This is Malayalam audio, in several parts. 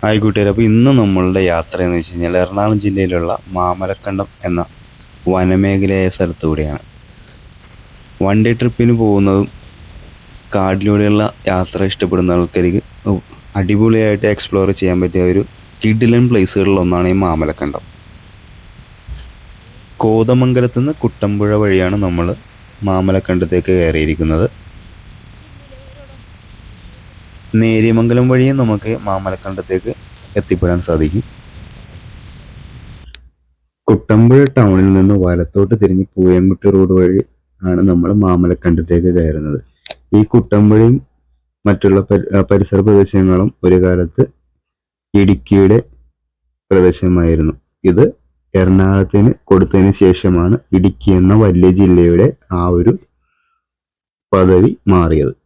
ഹായ് അപ്പോൾ ഇന്ന് നമ്മളുടെ യാത്ര എന്ന് വെച്ച് കഴിഞ്ഞാൽ എറണാകുളം ജില്ലയിലുള്ള മാമലക്കണ്ടം എന്ന വനമേഖലയായ സ്ഥലത്തൂടെയാണ്. വൺ ഡേ ട്രിപ്പിന് പോകുന്നതും കാടിലൂടെയുള്ള യാത്ര ഇഷ്ടപ്പെടുന്ന ആൾക്കാർക്ക് അടിപൊളിയായിട്ട് എക്സ്പ്ലോർ ചെയ്യാൻ പറ്റിയ ഒരു കിഡിലൻ പ്ലേസുകളിലൊന്നാണ് ഈ മാമലക്കണ്ടം കോതമംഗലത്ത് നിന്ന് കുട്ടമ്പുഴ വഴിയാണ് നമ്മൾ മാമലക്കണ്ടത്തേക്ക് കയറിയിരിക്കുന്നത്. നേര്യമംഗലം വഴിയും നമുക്ക് മാമലക്കണ്ടത്തേക്ക് എത്തിപ്പെടാൻ സാധിക്കും. കുട്ടമ്പുഴ ടൗണിൽ നിന്ന് വലത്തോട്ട് തിരിഞ്ഞ് പൂയംകുട്ടി റോഡ് വഴി ആണ് നമ്മൾ മാമലക്കണ്ടത്തേക്ക് കയറുന്നത്. ഈ കുട്ടമ്പുഴയും മറ്റുള്ള പരി- പരിസര പ്രദേശങ്ങളും ഒരു കാലത്ത് ഇടുക്കിയുടെ പ്രദേശമായിരുന്നു. ഇത് എറണാകുളത്തിന് കൊടുത്തതിന് ശേഷമാണ് ഇടുക്കി എന്ന വലിയ ജില്ലയുടെ ആ ഒരു പദവി മാറിയത്.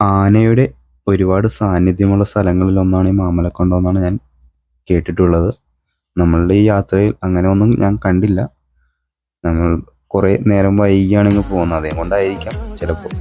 ആനയുടെ ഒരുപാട് സാന്നിധ്യമുള്ള സ്ഥലങ്ങളിൽ ഒന്നാണ് ഈ മാമലക്കൊണ്ടം എന്നാണ് ഞാൻ കേട്ടിട്ടുള്ളത്. നമ്മളുടെ ഈ യാത്രയിൽ അങ്ങനെ ഒന്നും ഞാൻ കണ്ടില്ല. നമ്മൾ കുറേ നേരം വൈകിയാണെങ്കിൽ പോകുന്നത്. അതേ കൊണ്ടായിരിക്കാം ചിലപ്പോൾ.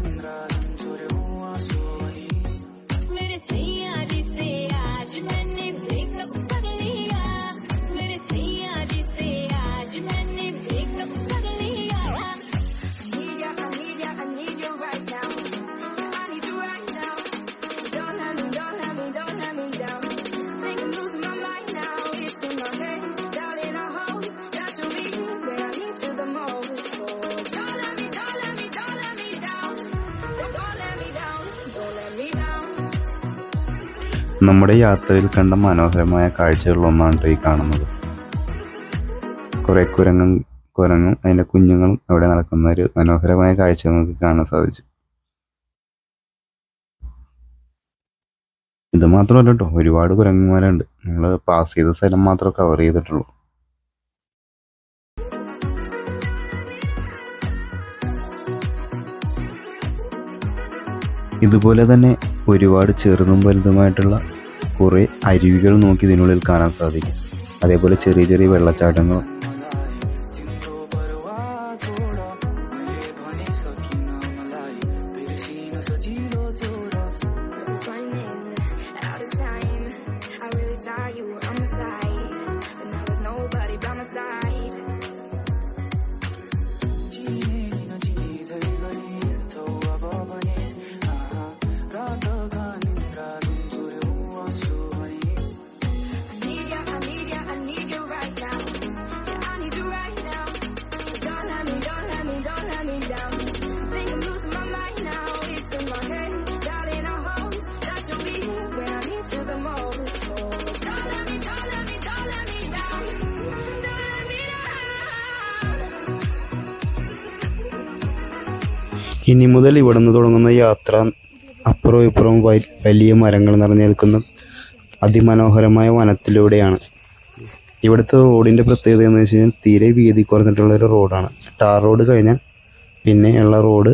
നമ്മുടെ യാത്രയിൽ കണ്ട മനോഹരമായ കാഴ്ചകളിലൊന്നാണ് ഈ കാണുന്നത്. കുറേ കുരങ്ങും കുരങ്ങും അതിന്റെ കുഞ്ഞുങ്ങളും അവിടെ നടക്കുന്ന ഒരു മനോഹരമായ കാഴ്ച നമുക്ക് കാണാൻ സാധിച്ചു. ഇത് മാത്രമല്ല കേട്ടോ ഒരുപാട് കുരങ്ങന്മാരുണ്ട്. നമ്മൾ പാസ് ചെയ്ത സ്ഥലം മാത്രമേ കവർ ചെയ്തിട്ടുള്ളൂ. ഇതുപോലെ തന്നെ ഒരുപാട് ചെറുതും വലുതുമായിട്ടുള്ള കുറേ അരുവികൾ നോക്കി ഇതിനുള്ളിൽ കാണാൻ സാധിക്കും. അതേപോലെ ചെറിയ ചെറിയ വെള്ളച്ചാട്ടങ്ങൾ ഇനി മുതൽ ഇവിടെ നിന്ന് തുടങ്ങുന്ന യാത്ര അപ്പുറവും ഇപ്പുറവും വലിയ മരങ്ങൾ നിറഞ്ഞു നിൽക്കുന്ന അതിമനോഹരമായ വനത്തിലൂടെയാണ്. ഇവിടുത്തെ റോഡിന്റെ പ്രത്യേകത എന്ന് വെച്ച് കഴിഞ്ഞാൽ തീരെ വീതി കുറഞ്ഞിട്ടുള്ള ഒരു റോഡാണ്. ടാർ റോഡ് കഴിഞ്ഞാൽ പിന്നെ ഉള്ള റോഡ്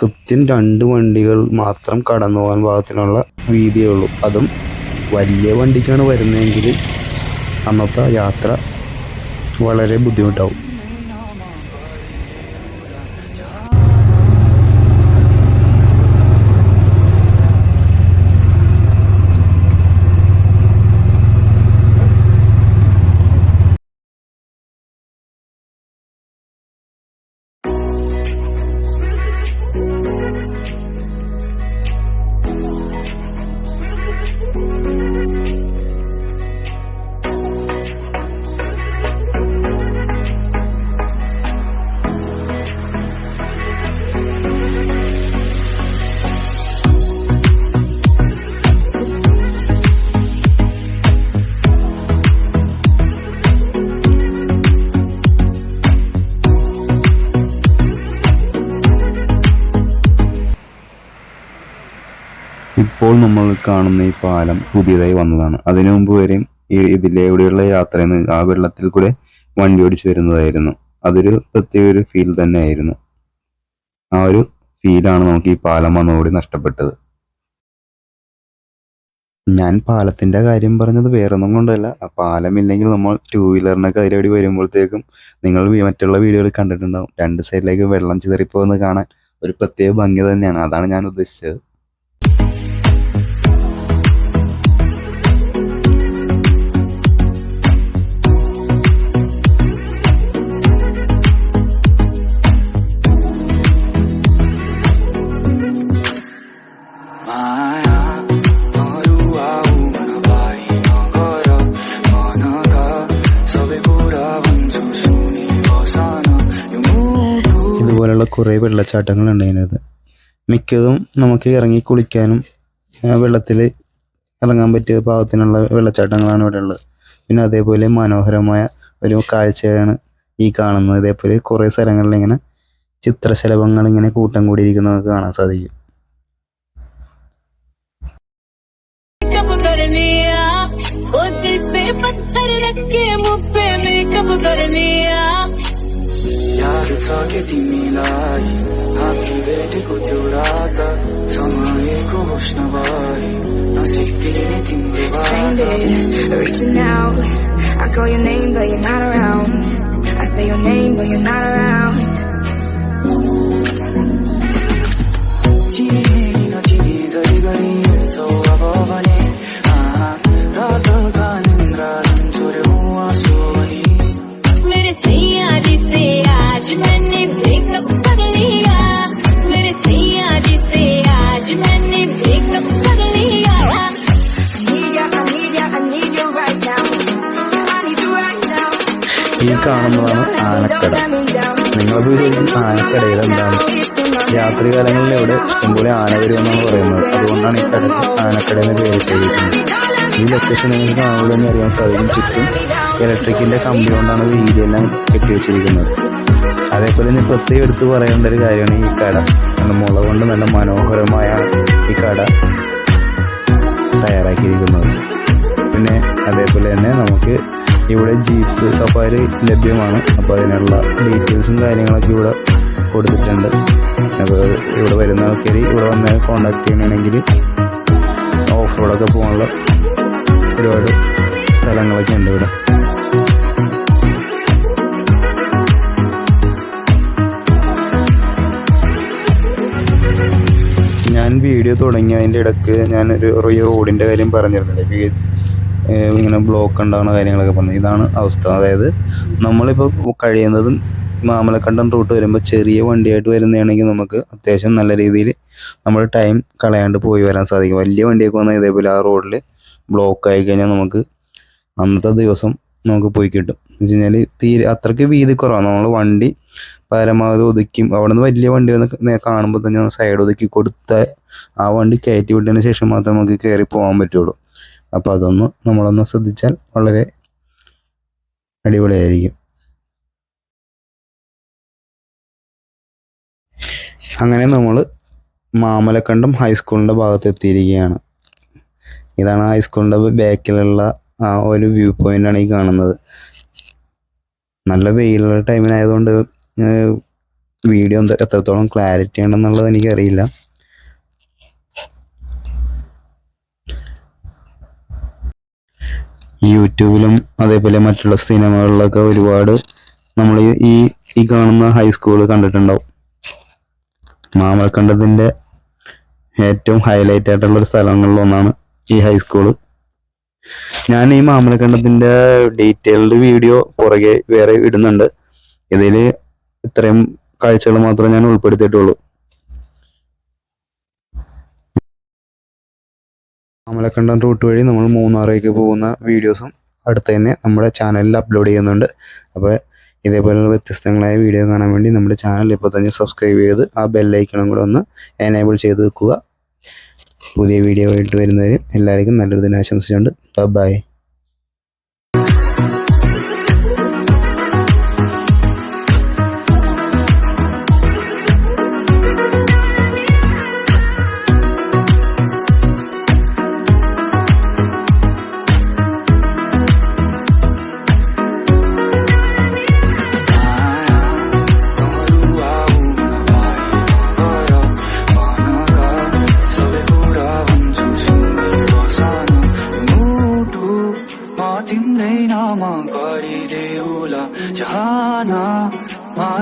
കൃത്യം രണ്ട് വണ്ടികൾ മാത്രം കടന്നു പോകാൻ പാകത്തിനുള്ള വീതിയേ ഉള്ളൂ. അതും വലിയ വണ്ടിക്കാണ് വരുന്നതെങ്കിൽ അന്നത്തെ യാത്ര വളരെ ബുദ്ധിമുട്ടാവും. ഇപ്പോൾ നമ്മൾ കാണുന്ന ഈ പാലം പുതിയതായി വന്നതാണ്. അതിനു മുമ്പ് വരെയും ഈ ഇതിലൂടെയുള്ള യാത്ര ആ വെള്ളത്തിൽ കൂടെ വണ്ടി ഓടിച്ചു വരുന്നതായിരുന്നു. അതൊരു പ്രത്യേക ഒരു ഫീൽ തന്നെയായിരുന്നു. ആ ഒരു ഫീലാണ് നമുക്ക് ഈ പാലം വന്നതോടെ നഷ്ടപ്പെട്ടത്. ഞാൻ പാലത്തിന്റെ കാര്യം പറഞ്ഞത് വേറൊന്നും കൊണ്ടല്ല. ആ പാലമില്ലെങ്കിൽ നമ്മൾ ടൂ വീലറിനൊക്കെ അതിലൂടെ വരുമ്പോഴത്തേക്കും നിങ്ങൾ മറ്റുള്ള വീഡിയോയിൽ കണ്ടിട്ടുണ്ടാവും. രണ്ട് സൈഡിലേക്ക് വെള്ളം ചിതറിപ്പോകുന്നത് കാണാൻ ഒരു പ്രത്യേക ഭംഗി തന്നെയാണ്. അതാണ് ഞാൻ ഉദ്ദേശിച്ചത്. ഇതുപോലുള്ള കുറേ വെള്ളച്ചാട്ടങ്ങളുണ്ട് അതിനകത്ത് മിക്കതും നമുക്ക് ഇറങ്ങി കുളിക്കാനും വെള്ളത്തിൽ ഇറങ്ങാൻ പറ്റിയ പാകത്തിനുള്ള വെള്ളച്ചാട്ടങ്ങളാണ് ഇവിടെ ഉള്ളത് പിന്നെ അതേപോലെ മനോഹരമായ ഒരു കാഴ്ചയാണ് ഈ കാണുന്നത് ഇതേപോലെ കുറേ സ്ഥലങ്ങളിൽ ഇങ്ങനെ ചിത്രശലഭങ്ങൾ ഇങ്ങനെ കൂട്ടം കൂടിയിരിക്കുന്നത് കാണാൻ സാധിക്കും कब करनिया ओ दिल पे पत्थर रख के मुख पे मेकअप करनिया याद छ कि तिमीलाई हामी भेटेको त्यो रात समयको होस् नभए नसिक्दिने तिम्रो बात Stranded, reaching out. I call your name, but you're not around. I say your name, but you're not around. ഈ കാണുന്നതാണ് ആനക്കട. നിങ്ങൾ വിചാരിക്കും ആനക്കടയിൽ എന്താണ്? രാത്രികാലങ്ങളിൽ ഇവിടെ ഇഷ്ടംപോലെ ആന വരുമെന്നാണ് പറയുന്നത്. അതുകൊണ്ടാണ് ഈ കട ആനക്കട എന്ന് പേരിട്ടിരിക്കുന്നത് ഈ ലൊക്കേഷൻ നിങ്ങൾക്ക് കാണുമ്പോൾ തന്നെ അറിയാൻ സാധിക്കും ചുറ്റും ഇലക്ട്രിക്കിന്റെ കമ്പി കൊണ്ടാണ് വീതിയെല്ലാം കെട്ടിവെച്ചിരിക്കുന്നത് അതേപോലെ തന്നെ പ്രത്യേകം എടുത്ത് പറയേണ്ട ഒരു കാര്യമാണ് ഈ കട. നല്ല മുള കൊണ്ട് നല്ല മനോഹരമായ ഈ കട തയ്യാറാക്കിയിരിക്കുന്നത്. പിന്നെ അതേപോലെ തന്നെ നമുക്ക് ഇവിടെ ജീപ്പ് സഫാരി ലഭ്യമാണ്. അപ്പോൾ അതിനുള്ള ഡീറ്റെയിൽസും കാര്യങ്ങളൊക്കെ ഇവിടെ കൊടുത്തിട്ടുണ്ട്. അപ്പോൾ ഇവിടെ വരുന്ന ആൾക്കാർ ഇവിടെ വന്ന് കോണ്ടാക്ട് ചെയ്യണമെങ്കിൽ ഓഫ് റോഡൊക്കെ പോകാനുള്ള ഒരുപാട് സ്ഥലങ്ങളൊക്കെ ഉണ്ട് ഇവിടെ. ഞാൻ വീഡിയോ തുടങ്ങിയതിന്റെ ഇടയ്ക്ക് ഒരു റോഡിന്റെ കാര്യം പറഞ്ഞിരുന്നില്ലേ? ഇങ്ങനെ ബ്ലോക്ക് ഉണ്ടാകുന്ന കാര്യങ്ങളൊക്കെ പറഞ്ഞു. ഇതാണ് അവസ്ഥ. അതായത് നമ്മളിപ്പോൾ കഴിയുന്നതും മാമലക്കണ്ടം റൂട്ട് വരുമ്പോൾ ചെറിയ വണ്ടിയായിട്ട് വരുന്നതാണെങ്കിൽ നമുക്ക് അത്യാവശ്യം നല്ല രീതിയിൽ നമ്മൾ ടൈം കളയാണ്ട് പോയി വരാൻ സാധിക്കും. വലിയ വണ്ടിയൊക്കെ വന്നാൽ ഇതേപോലെ ആ റോഡിൽ ബ്ലോക്ക് ആയി കഴിഞ്ഞാൽ നമുക്ക് അന്നത്തെ ദിവസം നമുക്ക് പോയി കിട്ടും. എന്ന് വെച്ച് കഴിഞ്ഞാൽ തീരെ അത്രയ്ക്ക് വീതി കുറവാണ്. നമ്മൾ വണ്ടി പരമാവധി ഒതുക്കി അവിടെ നിന്ന് വലിയ വണ്ടി വന്ന് കാണുമ്പോൾ തന്നെ സൈഡ് ഒതുക്കി കൊടുത്ത ആ വണ്ടി കയറ്റി വിട്ടതിന് ശേഷം മാത്രമേ നമുക്ക് കയറി പോകാൻ പറ്റുള്ളൂ. അപ്പോൾ അതൊന്ന് നമ്മളൊന്ന് ശ്രദ്ധിച്ചാൽ വളരെ അടിപൊളിയായിരിക്കും. അങ്ങനെ നമ്മൾ മാമലക്കണ്ടം ഹൈസ്കൂളിന്റെ ഭാഗത്ത് എത്തിയിരിക്കുകയാണ് ഇതാണ് ഹൈസ്കൂളിന്റെ ബാക്കിലുള്ള ആ ഒരു വ്യൂ പോയിന്റാണ് ഈ കാണുന്നത്. നല്ല വെയിലുള്ള ടൈമിനായതുകൊണ്ട് വീഡിയോ എത്രത്തോളം ക്ലാരിറ്റി ഉണ്ടെന്നുള്ളത് എനിക്കറിയില്ല. യൂട്യൂബിലും അതേപോലെ മറ്റുള്ള സിനിമകളിലൊക്കെ ഒരുപാട് നമ്മൾ ഈ ഈ കാണുന്ന ഹൈസ്കൂൾ കണ്ടിട്ടുണ്ടാവും. മാമലക്കണ്ടത്തിന്റെ ഏറ്റവും ഹൈലൈറ്റ് ആയിട്ടുള്ള ഒരു സ്ഥലങ്ങളിലൊന്നാണ് ഈ ഹൈസ്കൂൾ ഞാൻ ഈ മാമലക്കണ്ടത്തിന്റെ ഡീറ്റെയിൽഡ് വീഡിയോ പുറകെ വേറെ ഇടുന്നുണ്ട്. ഇതിൽ ഇത്രയും കാഴ്ചകൾ മാത്രമേ ഞാൻ ഉൾപ്പെടുത്തിയിട്ടുള്ളൂ. മാമലക്കണ്ടം റൂട്ട് വഴി നമ്മൾ മൂന്നാറേക്ക് പോകുന്ന വീഡിയോസും അടുത്ത് തന്നെ നമ്മുടെ ചാനലിൽ അപ്ലോഡ് ചെയ്യുന്നുണ്ട്. അപ്പോൾ ഇതേപോലെയുള്ള വ്യത്യസ്തങ്ങളായ വീഡിയോ കാണാൻ വേണ്ടി നമ്മുടെ ചാനൽ ഇപ്പോൾ തന്നെ സബ്സ്ക്രൈബ് ചെയ്ത് ആ ബെല്ലൈക്കണം കൂടെ ഒന്ന് എനേബിൾ ചെയ്ത് വെക്കുക. പുതിയ വീഡിയോ ആയിട്ട് വരുന്നവരും എല്ലാവർക്കും നല്ലൊരു ദിനാശംസിച്ചുകൊണ്ട് ബൈ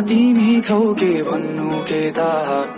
तिमी छौ के भन्नु के त